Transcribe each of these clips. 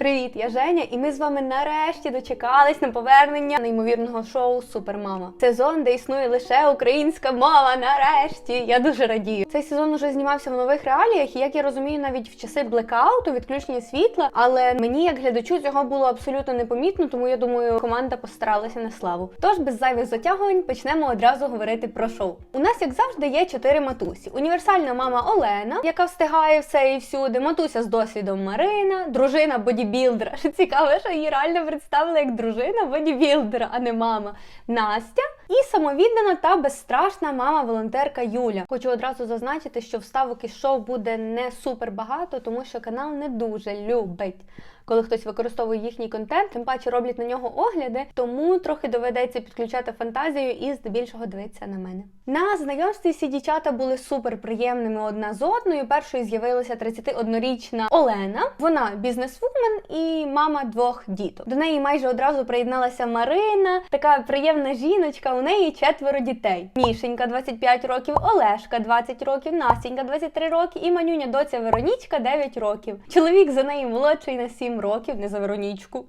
Привіт, я Женя, і ми з вами нарешті дочекались на повернення неймовірного шоу Супермама. Сезон, де існує лише українська мова. Нарешті я дуже радію. Цей сезон уже знімався в нових реаліях, і як я розумію, навіть в часи блекауту, відключення світла. Але мені, як глядачу, цього було абсолютно непомітно, тому я думаю, команда постаралася на славу. Тож без зайвих затягувань почнемо одразу говорити про шоу. У нас, як завжди, є чотири матусі: універсальна мама Олена, яка встигає все і всюди, матуся з досвідом Марина, дружина бодібілдера. Що Цікаво, що її реально представили як дружина бодібілдера, а не мама Настя. І самовіддана та безстрашна мама-волонтерка Юля. Хочу одразу зазначити, що вставок із шоу буде не супер багато, тому що канал не дуже любить. Коли хтось використовує їхній контент, тим паче роблять на нього огляди, тому трохи доведеться підключати фантазію і здебільшого дивитися на мене. На знайомстві всі дівчата були супер приємними одна з одною. Першою з'явилася 31-річна Олена. Вона бізнесвумен і мама двох діток. До неї майже одразу приєдналася Марина, така приємна жіночка. У неї четверо дітей. Мішенька 25 років, Олешка 20 років, Настінька 23 роки і манюня доця Веронічка 9 років. Чоловік за неї молодший на 7 років, не за Веронічку,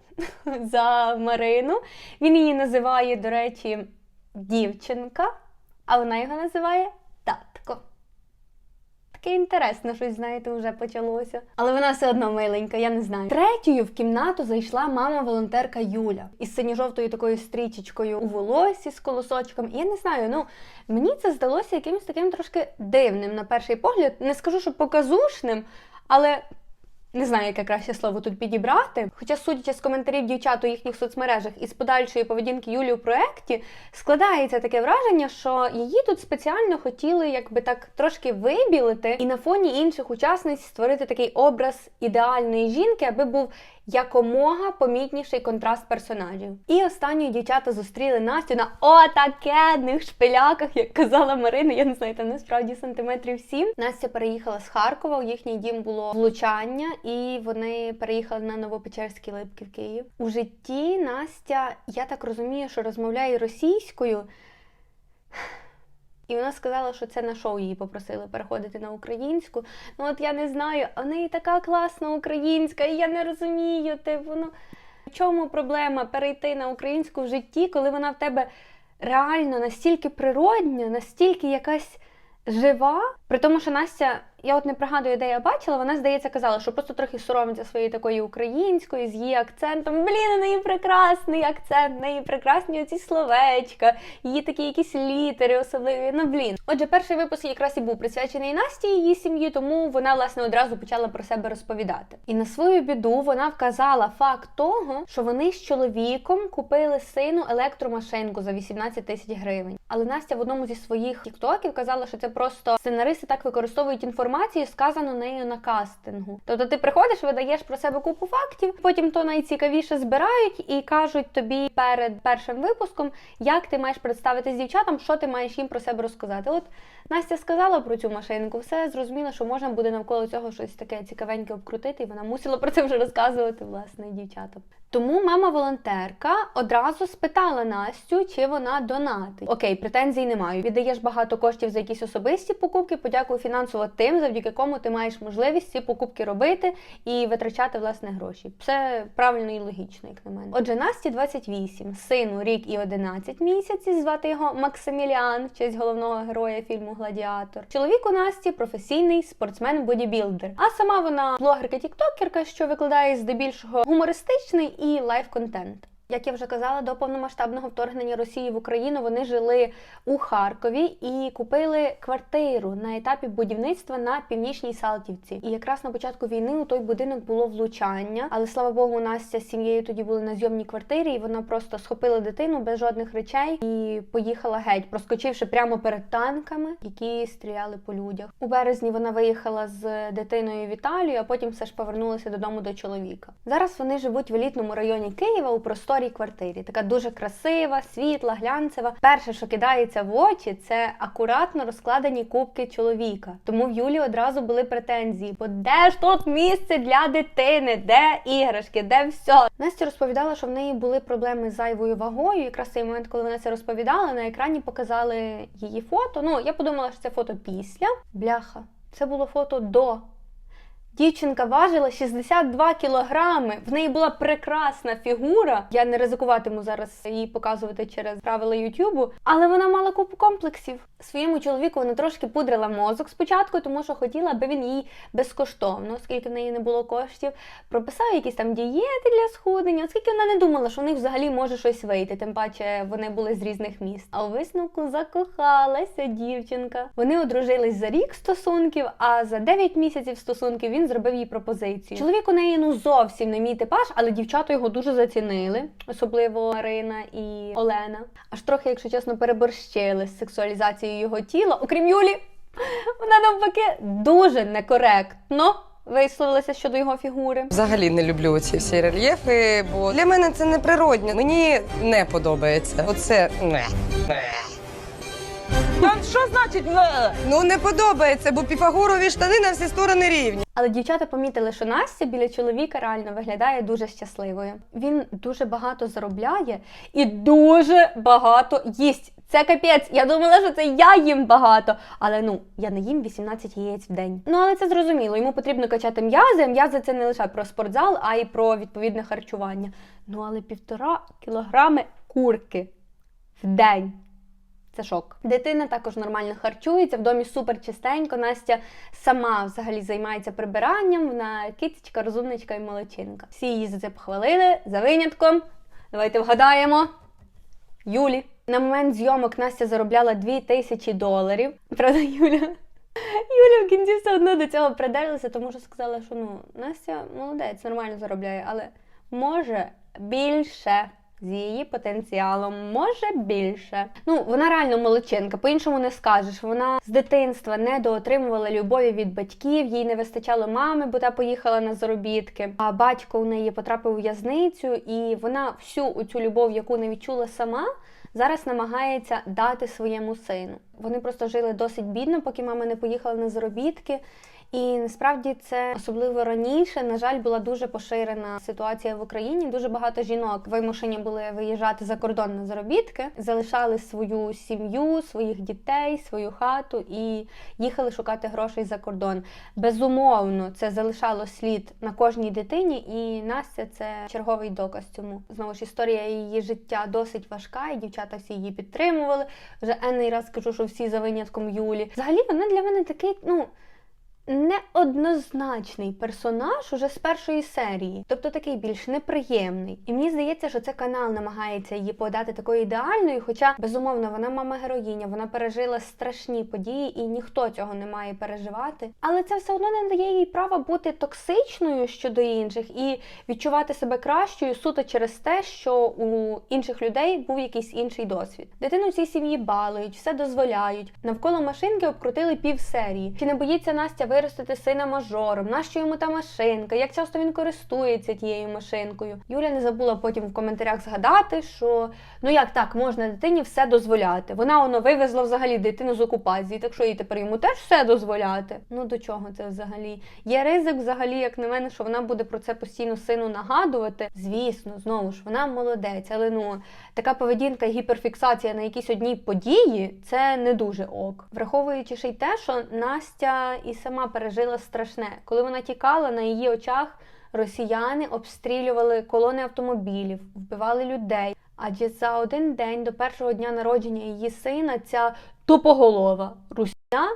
за Марину. Він її називає, до речі, дівчинка, а вона його називає. Таке інтересно, щось, знаєте, вже почалося. Але вона все одно миленька, я не знаю. Третьою в кімнату зайшла мама-волонтерка Юля із синьо-жовтою такою стрічечкою у волосі з колосочком. І я не знаю, ну мені це здалося якимось таким трошки дивним на перший погляд. Не скажу, що показушним, але не знаю, яке краще слово тут підібрати. Хоча, судячи з коментарів дівчат у їхніх соцмережах і з подальшої поведінки Юлі у проєкті, складається таке враження, що її тут спеціально хотіли якби так трошки вибілити і на фоні інших учасниць створити такий образ ідеальної жінки, аби був якомога помітніший контраст персонажів. І останньою дівчата зустріли Настю на отакенних шпиляках, як казала Марина. Я не знаю, там насправді сантиметрів сім. Настя переїхала з Харкова. У їхній дім було влучання, і вони переїхали на Новопечерські липки в Київ. У житті Настя, я так розумію, що розмовляє російською. І вона сказала, що це на шоу її попросили переходити на українську. Ну от я не знаю, а в неї така класна українська, і я не розумію, типу, ну в чому проблема перейти на українську в житті, коли вона в тебе реально настільки природня, настільки якась жива. При тому, що Настя, я от не пригадую, де я бачила, вона, здається, казала, що просто трохи соромиться своєї такої української, з її акцентом. Блін, неї прекрасний акцент, неї прекрасні оці словечка, її такі якісь літери особливі. Ну блін. Отже, перший випуск якраз і був присвячений Насті і її сім'ї, тому вона власне одразу почала про себе розповідати. І на свою біду вона вказала факт того, що вони з чоловіком купили сину електромашинку за 18 тисяч гривень. Але Настя в одному зі своїх тіктоків казала, що це просто сценаристи так використовують інформацію, сказану нею на кастингу. Тобто ти приходиш, видаєш про себе купу фактів, потім то найцікавіше збирають і кажуть тобі перед першим випуском, як ти маєш представитись дівчатам, що ти маєш їм про себе розказати. От Настя сказала про цю машинку, все зрозуміло, що можна буде навколо цього щось таке цікавеньке обкрутити, і вона мусила про це вже розказувати власне дівчатам. Тому мама-волонтерка одразу спитала Настю, чи вона донатить. Окей, претензій не маю. Віддаєш багато коштів за якісь особисті покупки. Подякую фінансово тим, завдяки кому ти маєш можливість ці покупки робити і витрачати власне гроші. Все правильно і логічно, як на мене. Отже, Насті 28, сину рік і 11 місяців. Звати його Максиміліан, в честь головного героя фільму Гладіатор. Чоловік у Насті професійний спортсмен-бодібілдер. А сама вона блогерка-тіктокерка, що викладає здебільшого гумористичний і лайв-контент. Як я вже казала, до повномасштабного вторгнення Росії в Україну вони жили у Харкові і купили квартиру на етапі будівництва на північній Салтівці. І якраз на початку війни у той будинок було влучання. Але слава Богу, Настя з сім'єю тоді були на зйомній квартирі, і вона просто схопила дитину без жодних речей і поїхала геть, проскочивши прямо перед танками, які стріляли по людях. У березні вона виїхала з дитиною в Італію, а потім все ж повернулася додому до чоловіка. Зараз вони живуть в елітному районі Києва у просторій квартирі. Така дуже красива, світла, глянцева. Перше, що кидається в очі, це акуратно розкладені кубки чоловіка. Тому в Юлі одразу були претензії: бо де ж тут місце для дитини? Де іграшки, де все? Настя розповідала, що в неї були проблеми з зайвою вагою. Якраз цей момент, коли вона це розповідала, на екрані показали її фото. Ну, я подумала, що це фото після. Бляха, це було фото до. Дівчинка важила 62 кілограми. В неї була прекрасна фігура. Я не ризикуватиму зараз її показувати через правила Ютубу, але вона мала купу комплексів. Своєму чоловіку вона трошки пудрила мозок спочатку, тому що хотіла, аби він їй безкоштовно, оскільки в неї не було коштів, прописав якісь там дієти для схуднення, оскільки вона не думала, що в них взагалі може щось вийти. Тим паче вони були з різних міст. А у висновку закохалася дівчинка. Вони одружились за рік стосунків, а за 9 місяців стосунків він зробив їй пропозицію. Чоловік у неї ну зовсім не мій типаж, але дівчата його дуже зацінили, особливо Марина і Олена. Аж трохи, якщо чесно, переборщили з сексуалізацією його тіла, окрім Юлі. Вона навпаки дуже некоректно висловилася щодо його фігури. Взагалі не люблю ці всі рельєфи, бо для мене це неприродне. Мені не подобається. Оце не. Що значить «не»? Ну не подобається, бо піфагорові штани на всі сторони рівні. Але дівчата помітили, що Настя біля чоловіка реально виглядає дуже щасливою. Він дуже багато заробляє і дуже багато їсть. Це капець. Я думала, що це я їм багато. Але ну я не їм 18 яєць в день. Ну але це зрозуміло. Йому потрібно качати м'язи. М'язи це не лише про спортзал, а й про відповідне харчування. Ну але півтора кілограми курки в день. Це шок. Дитина також нормально харчується, в домі супер чистенько. Настя сама взагалі займається прибиранням. Вона кицечка, розумничка і молодчинка. Всі її за це похвалили за винятком. Давайте вгадаємо. Юлі. На момент зйомок Настя заробляла 2000 доларів. Правда, Юля. Юля в кінці все одно до цього придерлася, тому що сказала, що ну Настя молодець, нормально заробляє, але може більше. З її потенціалом може більше. Ну вона реально молодчинка, по-іншому не скажеш. Вона з дитинства недоотримувала любові від батьків, їй не вистачало мами, бо та поїхала на заробітки. А батько у неї потрапив у в'язницю, і вона всю цю любов, яку не відчула сама, зараз намагається дати своєму сину. Вони просто жили досить бідно, поки мама не поїхала на заробітки. І насправді це особливо раніше, на жаль, була дуже поширена ситуація в Україні. Дуже багато жінок вимушені були виїжджати за кордон на заробітки, залишали свою сім'ю, своїх дітей, свою хату і їхали шукати грошей за кордон. Безумовно, це залишало слід на кожній дитині, і Настя це черговий доказ цьому. Знову ж історія її життя досить важка, і дівчата всі її підтримували. Вже енний раз кажу, що всі за винятком Юлі. Взагалі вона для мене такий, ну неоднозначний персонаж уже з першої серії, тобто такий більш неприємний. І мені здається, що це канал намагається її подати такою ідеальною, хоча безумовно вона мама героїня, вона пережила страшні події, і ніхто цього не має переживати. Але це все одно не дає їй права бути токсичною щодо інших і відчувати себе кращою суто через те, що у інших людей був якийсь інший досвід. Дитину в сім'ї балують, все дозволяють. Навколо машинки обкрутили пів серії. Чи не боїться Настя виростити сина мажором? Нащо йому та машинка? Як часто він користується тією машинкою? Юля не забула потім в коментарях згадати, що ну як так можна дитині все дозволяти? Вона воно вивезла взагалі дитину з окупації, так що їй тепер йому теж все дозволяти. Ну до чого це взагалі? Є ризик, взагалі, як на мене, що вона буде про це постійно сину нагадувати. Звісно, знову ж вона молодець, але ну така поведінка гіперфіксація на якійсь одній події це не дуже ок. Враховуючи ще й те, що Настя і сама пережила страшне, коли вона тікала на її очах. Росіяни обстрілювали колони автомобілів, вбивали людей. Адже за один день до першого дня народження її сина ця тупоголова русня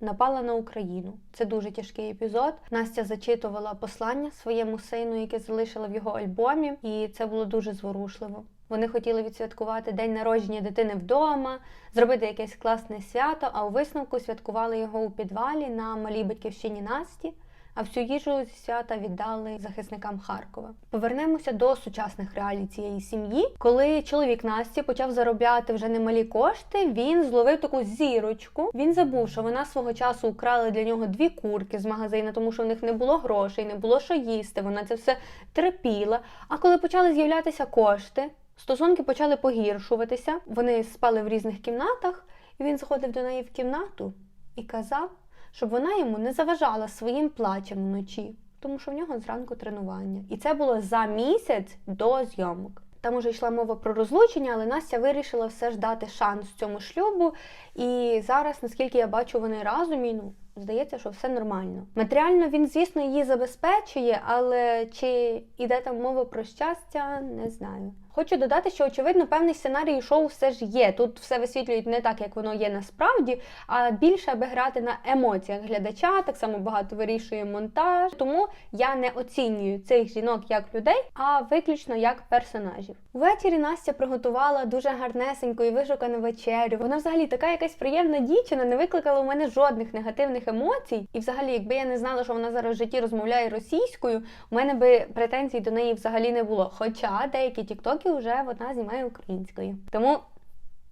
напала на Україну. Це дуже тяжкий епізод. Настя зачитувала послання своєму сину, яке залишила в його альбомі, і це було дуже зворушливо. Вони хотіли відсвяткувати день народження дитини вдома, зробити якесь класне свято, а у висновку святкували його у підвалі на малій батьківщині Насті. А всю їжу зі свята віддали захисникам Харкова. Повернемося до сучасних реалій цієї сім'ї. Коли чоловік Насті почав заробляти вже немалі кошти, він зловив таку зірочку. Він забув, що вона свого часу украла для нього дві курки з магазину, тому що в них не було грошей, не було що їсти. Вона це все терпіла. А коли почали з'являтися кошти, стосунки почали погіршуватися. Вони спали в різних кімнатах, і він заходив до неї в кімнату і казав щоб вона йому не заважала своїм плачем вночі, тому що в нього зранку тренування. І це було за місяць до зйомок. Там уже йшла мова про розлучення, але Настя вирішила все ж дати шанс цьому шлюбу. І зараз, наскільки я бачу, вони разом і ну здається, що все нормально. Матеріально він, звісно, її забезпечує, але чи йде там мова про щастя, не знаю. Хочу додати, що очевидно певний сценарій шоу все ж є. Тут все висвітлюють не так, як воно є насправді, а більше аби грати на емоціях глядача. Так само багато вирішує монтаж. Тому я не оцінюю цих жінок як людей, а виключно як персонажів. Ввечері Настя приготувала дуже гарнесеньку і вишукану вечерю. Вона взагалі така якась приємна дівчина, не викликала у мене жодних негативних емоцій. І взагалі, якби я не знала, що вона зараз в житті розмовляє російською, у мене би претензій до неї взагалі не було. Хоча деякі тіктоки вже вона знімає українською. Тому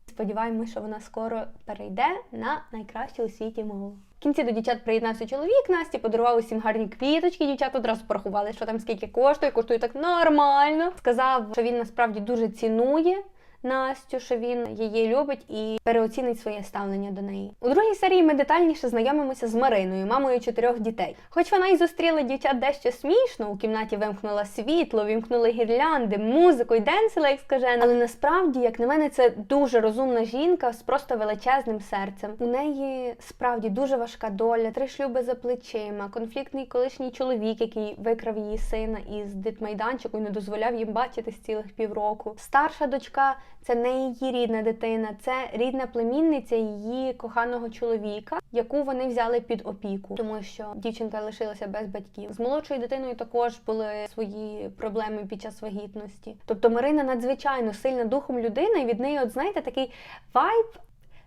сподіваємося, що вона скоро перейде на найкращу у світі мову. В кінці до дівчат приєднався чоловік Насті, подарував усім гарні квіточки. Дівчата одразу порахували, що там скільки коштує, коштує так нормально. Сказав, що він насправді дуже цінує. Настю, що він її любить і переоцінить своє ставлення до неї. У другій серії ми детальніше знайомимося з Мариною, мамою чотирьох дітей. Хоч вона й зустріла дівчат дещо смішно, у кімнаті вимкнула світло, вімкнули гірлянди, музику й денсила, як скажена. Але насправді, як на мене, це дуже розумна жінка з просто величезним серцем. У неї справді дуже важка доля, три шлюби за плечима, конфліктний колишній чоловік, який викрав її сина із дитмайданчику і не дозволяв їм бачитись цілих півроку. Старша дочка це не її рідна дитина, це рідна племінниця її коханого чоловіка, яку вони взяли під опіку, тому що дівчинка лишилася без батьків. З молодшою дитиною також були свої проблеми під час вагітності. Тобто Марина надзвичайно сильна духом людина, і від неї, от знаєте, такий вайб.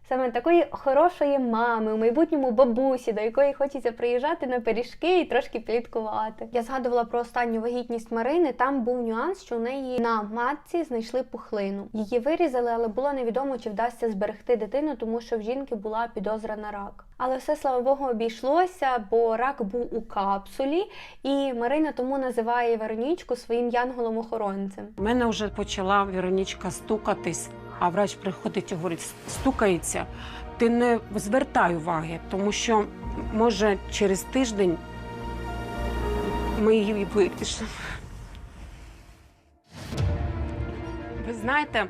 Саме такої хорошої мами, у майбутньому бабусі, до якої хочеться приїжджати на пиріжки і трошки пліткувати. Я згадувала про останню вагітність Марини. Там був нюанс, що у неї на матці знайшли пухлину. Її вирізали, але було невідомо, чи вдасться зберегти дитину, тому що в жінки була підозра на рак. Але все, слава Богу, обійшлося, бо рак був у капсулі, і Марина тому називає Веронічку своїм янголом-охоронцем. У мене вже почала Веронічка стукатись, а врач приходить і говорить, стукається. Ти не звертай уваги, тому що може через тиждень ми її вирішимо. Ви знаєте,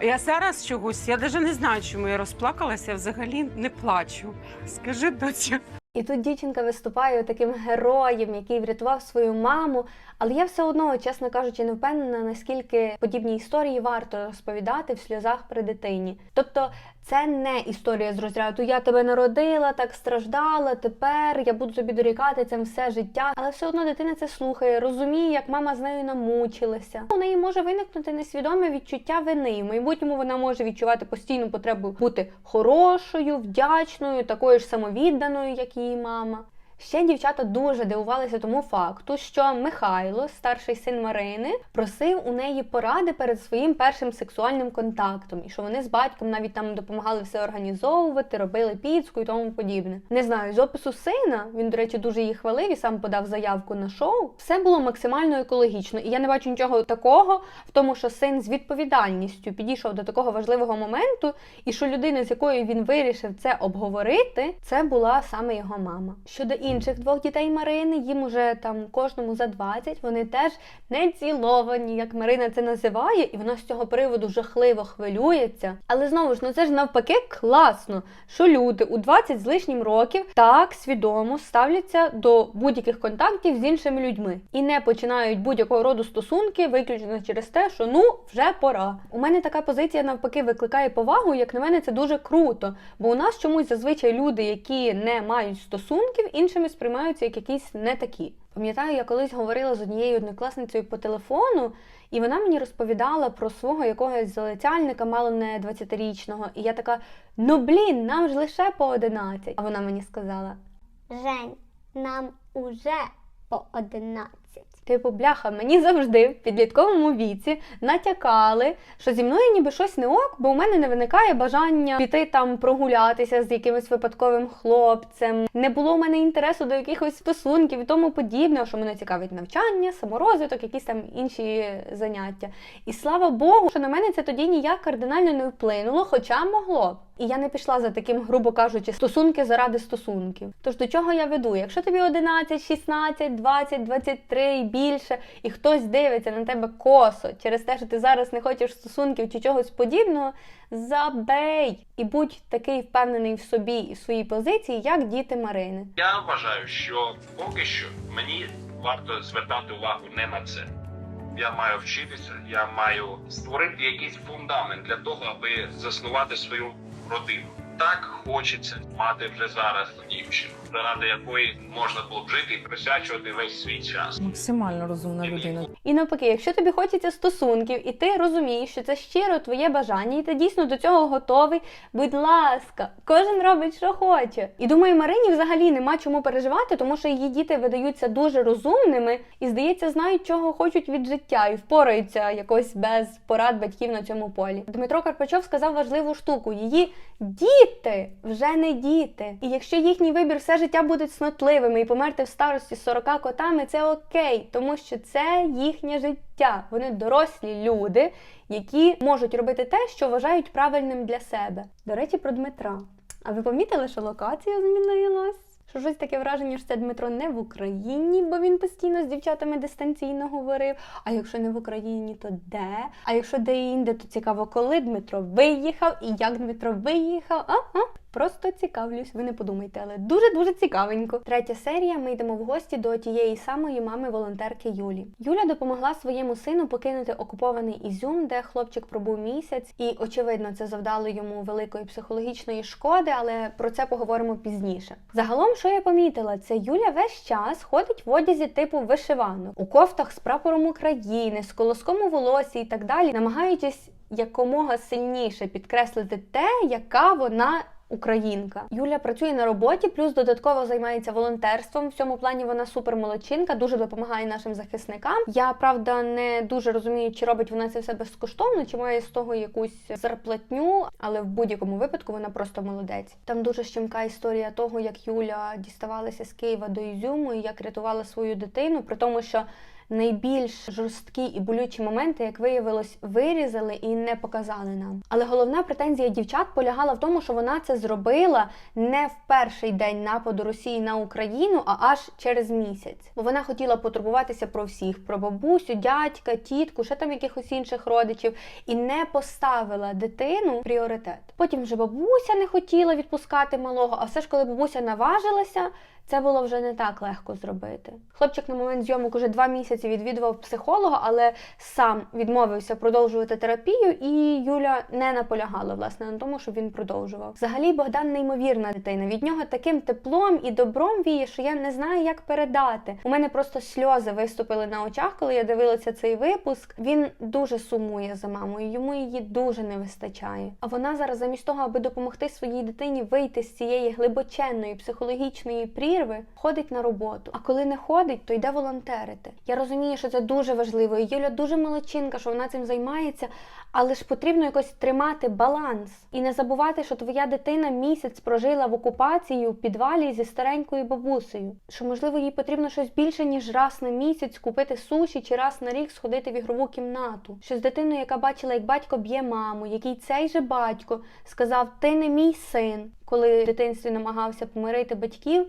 я зараз чогось, я навіть не знаю, чому я розплакалася, я взагалі не плачу. Скажи, доця. І тут дівчинка виступає таким героєм, який врятував свою маму. Але я все одно, чесно кажучи, не впевнена, наскільки подібні історії варто розповідати в сльозах при дитині. Тобто, це не історія з розряду Я тебе народила, так страждала, тепер я буду тобі дорікати цим все життя. Але все одно дитина це слухає, розуміє, як мама з нею намучилася. У неї може виникнути несвідоме відчуття вини. В майбутньому вона може відчувати постійну потребу бути хорошою, вдячною, такою ж самовідданою, як її мама. Ще дівчата дуже дивувалися тому факту, що Михайло, старший син Марини, просив у неї поради перед своїм першим сексуальним контактом, і що вони з батьком навіть там допомагали все організовувати, робили піцку і тому подібне. Не знаю, з опису сина він, до речі, дуже її хвалив і сам подав заявку на шоу. Все було максимально екологічно, і я не бачу нічого такого в тому, що син з відповідальністю підійшов до такого важливого моменту, і що людина, з якою він вирішив це обговорити, це була саме його мама. Щодо інших двох дітей Марини, їм уже там кожному за 20, вони теж не ціловані, як Марина це називає, і вона з цього приводу жахливо хвилюється. Але знову ж, ну це ж навпаки класно, що люди у 20 з лишнім років так свідомо ставляться до будь-яких контактів з іншими людьми і не починають будь-якого роду стосунки виключно через те, що ну вже пора. У мене така позиція навпаки викликає повагу. Як на мене, це дуже круто, бо у нас чомусь зазвичай люди, які не мають стосунків, іншими сприймаються як якісь не такі. Пам'ятаю, я колись говорила з однією однокласницею по телефону, і вона мені розповідала про свого якогось залицяльника, мало не 20-річного. І я така: ну блін, нам ж лише по 11. А вона мені сказала: Жень, нам уже по 11. Типу, бляха, мені завжди в підлітковому віці натякали, що зі мною ніби щось не ок, бо у мене не виникає бажання піти там прогулятися з якимось випадковим хлопцем. Не було у мене інтересу до якихось стосунків і тому подібне, що мене цікавить навчання, саморозвиток, якісь там інші заняття. І слава Богу, що на мене це тоді ніяк кардинально не вплинуло, хоча могло. І я не пішла за таким, грубо кажучи, стосунки заради стосунків. Тож до чого я веду? Якщо тобі 11, 16, 20, 23 і більше, і хтось дивиться на тебе косо через те, що ти зараз не хочеш стосунків чи чогось подібного, забей і будь такий впевнений в собі і в своїй позиції, як діти Марини. Я вважаю, що поки що мені варто звертати увагу не на це. Я маю вчитися, я маю створити якийсь фундамент для того, аби заснувати свою rutino. Так хочеться мати вже зараз дівчину, заради якої можна було б жити і присвячувати весь свій час. Максимально розумна людина. І навпаки, якщо тобі хочеться стосунків, і ти розумієш, що це щиро твоє бажання, і ти дійсно до цього готовий, будь ласка, кожен робить, що хоче. І думаю, Марині взагалі нема чому переживати, тому що її діти видаються дуже розумними і, здається, знають, чого хочуть від життя, і впораються якось без порад батьків на цьому полі. Дмитро Карпачов сказав важливу штуку: її діти вже не діти. І якщо їхній вибір все життя будуть снотливими і померти в старості з 40 котами, це окей, тому що це їхнє життя. Вони дорослі люди, які можуть робити те, що вважають правильним для себе. До речі, про Дмитра. А ви помітили, що локація змінилась? Що щось таке враження, що це Дмитро не в Україні, бо він постійно з дівчатами дистанційно говорив. А якщо не в Україні, то де? А якщо де інде, то цікаво, коли Дмитро виїхав і як Дмитро виїхав. А? А? Просто цікавлюсь, ви не подумайте, але дуже дуже цікавенько. Третя серія. Ми йдемо в гості до тієї самої мами волонтерки Юлі. Юля допомогла своєму сину покинути окупований Ізюм, де хлопчик пробув місяць, і очевидно, це завдало йому великої психологічної шкоди, але про це поговоримо пізніше. Загалом, що я помітила, це Юля весь час ходить в одязі типу вишиванок у кофтах з прапором України, з колоском у волосі і так далі, намагаючись якомога сильніше підкреслити те, яка вона українка. Юля працює на роботі, плюс додатково займається волонтерством. В цьому плані вона супермолодчинка, дуже допомагає нашим захисникам. Я правда не дуже розумію, чи робить вона це все безкоштовно, чи має з того якусь зарплатню, але в будь-якому випадку вона просто молодець. Там дуже щемка історія того, як Юля діставалася з Києва до Ізюму і як рятувала свою дитину, при тому, що найбільш жорсткі і болючі моменти, як виявилось, вирізали і не показали нам. Але головна претензія дівчат полягала в тому, що вона це зробила не в перший день нападу Росії на Україну, а аж через місяць. Бо вона хотіла потурбуватися про всіх: про бабусю, дядька, тітку, ще там якихось інших родичів, і не поставила дитину пріоритет. Потім вже бабуся не хотіла відпускати малого, а все ж, коли бабуся наважилася. Це було вже не так легко зробити. Хлопчик на момент зйомок уже два місяці відвідував психолога, але сам відмовився продовжувати терапію, і Юля не наполягала власне на тому, щоб він продовжував. Взагалі, Богдан неймовірна дитина. Від нього таким теплом і добром віє, що я не знаю, як передати. У мене просто сльози виступили на очах, коли я дивилася цей випуск. Він дуже сумує за мамою, йому її дуже не вистачає. А вона зараз, замість того, аби допомогти своїй дитині вийти з цієї глибоченної психологічної прірви, ходить на роботу. А коли не ходить, то йде волонтерити. Я розумію, що це дуже важливо. І Юля дуже молодчинка, що вона цим займається, але ж потрібно якось тримати баланс і не забувати, що твоя дитина місяць прожила в окупації у підвалі зі старенькою бабусею. Що можливо їй потрібно щось більше ніж раз на місяць купити суші чи раз на рік сходити в ігрову кімнату. Що з дитиною, яка бачила, як батько б'є маму, який цей же батько сказав: Ти не мій син, коли в дитинстві намагався помирити батьків.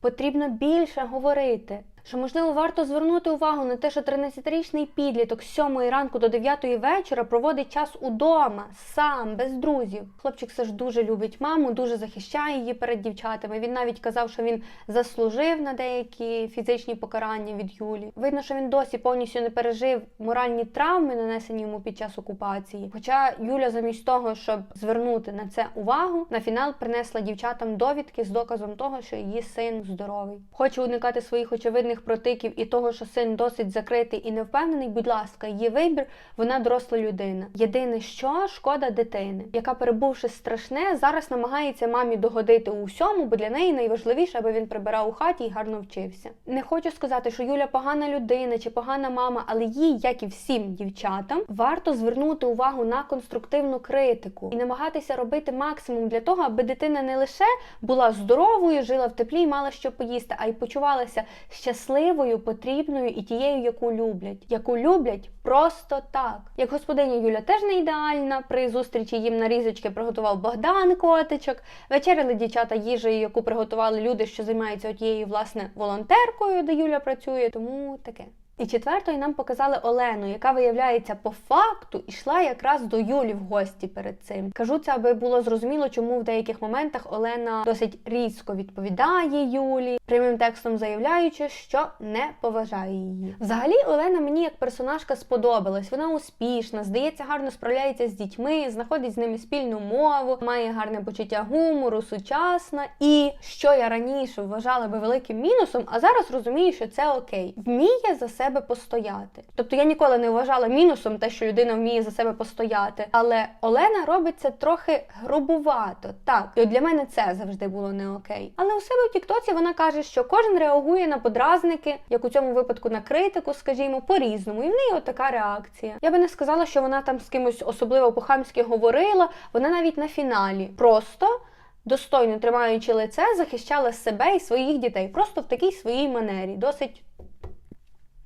Потрібно більше говорити. Що можливо варто звернути увагу на те, що 13-річний підліток з 7 ранку до 9 вечора проводить час удома, сам, без друзів. Хлопчик все ж дуже любить маму, дуже захищає її перед дівчатами. Він навіть казав, що він заслужив на деякі фізичні покарання від Юлі. Видно, що він досі повністю не пережив моральні травми, нанесені йому під час окупації. Хоча Юля, замість того, щоб звернути на це увагу, на фінал принесла дівчатам довідки з доказом того, що її син здоровий. Хоче уникати своїх очевидних протиків і того, що син досить закритий і невпевнений. Будь ласка, її вибір, вона доросла людина. Єдине, що шкода дитини, яка, перебувши страшне, зараз намагається мамі догодити у всьому, бо для неї найважливіше, аби він прибирав у хаті і гарно вчився. Не хочу сказати, що Юля погана людина чи погана мама, але їй, як і всім дівчатам, варто звернути увагу на конструктивну критику і намагатися робити максимум для того, аби дитина не лише була здоровою, жила в теплі і мала що поїсти, а й почувалася щасливою, потрібною і тією, яку люблять, яку люблять просто так. Як господиня Юля теж не ідеальна. При зустрічі їм на різочки приготував Богдан котичок. Вечеряли дівчата їжею, яку приготували люди, що займаються тією власне волонтеркою, де Юля працює. Тому таке. І четвертою нам показали Олену, яка виявляється по факту йшла якраз до Юлі в гості перед цим. Кажу це, аби було зрозуміло, чому в деяких моментах Олена досить різко відповідає Юлі, прямим текстом заявляючи, що не поважає її. Взагалі, Олена мені як персонажка сподобалась. Вона успішна, здається, гарно справляється з дітьми, знаходить з ними спільну мову, має гарне почуття гумору, сучасна. І що я раніше вважала би великим мінусом, а зараз розумію, що це окей. Вміє за себе постояти. Тобто я ніколи не вважала мінусом те, що людина вміє за себе постояти. Але Олена робить це трохи грубувато. Так, і для мене це завжди було не окей. Але у себе в Тіктоці вона каже, що кожен реагує на подразники, як у цьому випадку на критику, скажімо, по-різному. І в неї от така реакція. Я би не сказала, що вона там з кимось особливо по-хамськи говорила. Вона навіть на фіналі просто. Достойно тримаючи лице, захищала себе і своїх дітей просто в такій своїй манері, досить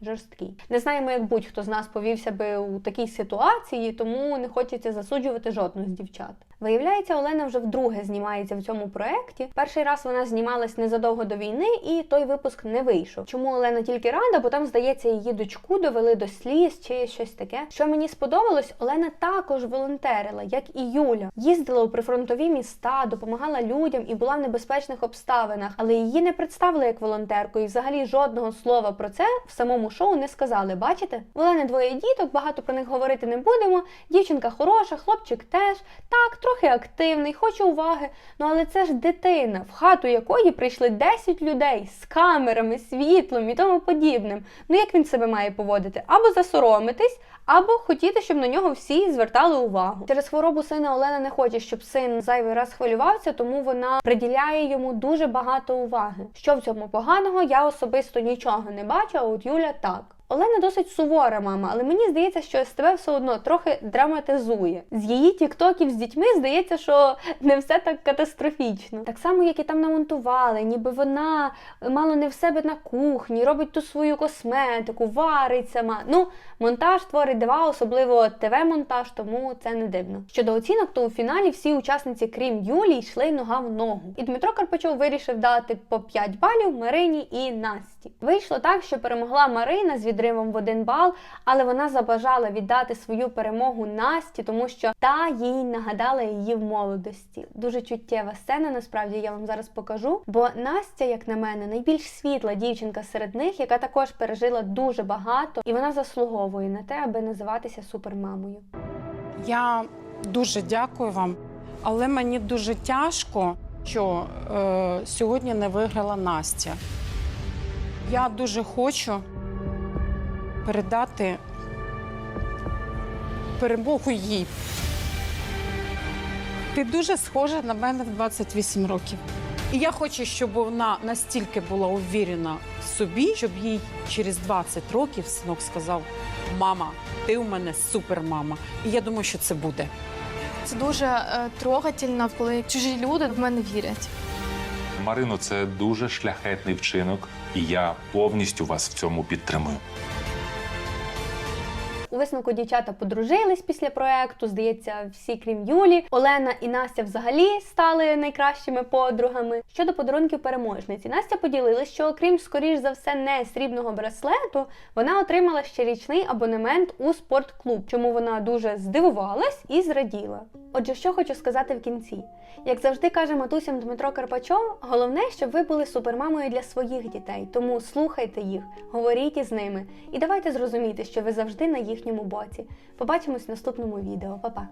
жорсткий. Не знаємо, як будь-хто з нас повівся би у такій ситуації, тому не хочеться засуджувати жодну з дівчат. Виявляється, Олена вже вдруге знімається в цьому проєкті. Перший раз вона знімалась незадовго до війни, і той випуск не вийшов. Чому Олена тільки рада? Бо там, здається, її дочку довели до сліз чи щось таке. Що мені сподобалось, Олена також волонтерила, як і Юля. Їздила у прифронтові міста, допомагала людям і була в небезпечних обставинах, але її не представили як волонтерку, і взагалі жодного слова про це в самому шоу не сказали. Бачите? В Олени двоє діток, багато про них говорити не будемо. Дівчинка хороша, хлопчик теж. Так, трохи активний, хоче уваги. Ну але це ж дитина, в хату якої прийшли 10 людей з камерами, світлом і тому подібним. Ну як він себе має поводити? Або засоромитись, або хотіти, щоб на нього всі звертали увагу. Через хворобу сина Олена не хоче, щоб син зайвий раз хвилювався, тому вона приділяє йому дуже багато уваги. Що в цьому поганого, я особисто нічого не бачу, а от Юля так. Олена досить сувора мама, але мені здається, що СТВ все одно трохи драматизує. З її тіктоків з дітьми здається, що не все так катастрофічно. Так само, як і там намонтували, ніби вона мало не в себе на кухні, робить ту свою косметику, варить сама. Ну, монтаж творить дива, особливо ТВ-монтаж, тому це не дивно. Щодо оцінок, то у фіналі всі учасниці, крім Юлі, йшли нога в ногу. І Дмитро Карпачов вирішив дати по 5 балів Марині і Насті. Вийшло так, що перемогла Марина з відривом в один бал, але вона забажала віддати свою перемогу Насті, тому що та їй нагадала її в молодості. Дуже чуттєва сцена, насправді я вам зараз покажу. Бо Настя, як на мене, найбільш світла дівчинка серед них, яка також пережила дуже багато, і вона заслуговує на те, аби називатися супермамою. Я дуже дякую вам, але мені дуже тяжко, що е, сьогодні не виграла Настя. Я дуже хочу передати перемогу їй. Ти дуже схожа на мене в 28 років. І я хочу, щоб вона настільки була увірена в собі, щоб їй через 20 років синок сказав: Мама, ти у мене супермама. І я думаю, що це буде. Це дуже е, трогательно, коли чужі люди в мене вірять. Марино, це дуже шляхетний вчинок, і я повністю вас в цьому підтримую. У висновку дівчата подружились після проекту. Здається, всі крім Юлі. Олена і Настя взагалі стали найкращими подругами. Щодо подарунків переможниці, Настя поділилась, що окрім, скоріш за все, не срібного браслету, вона отримала ще річний абонемент у спортклуб, чому вона дуже здивувалась і зраділа. Отже, що хочу сказати в кінці. Як завжди каже матусям Дмитро Карпачов, головне, щоб ви були супермамою для своїх дітей. Тому слухайте їх, говоріть із ними і давайте зрозуміти, що ви завжди на їхньому боці. Побачимось в наступному відео. Па-па!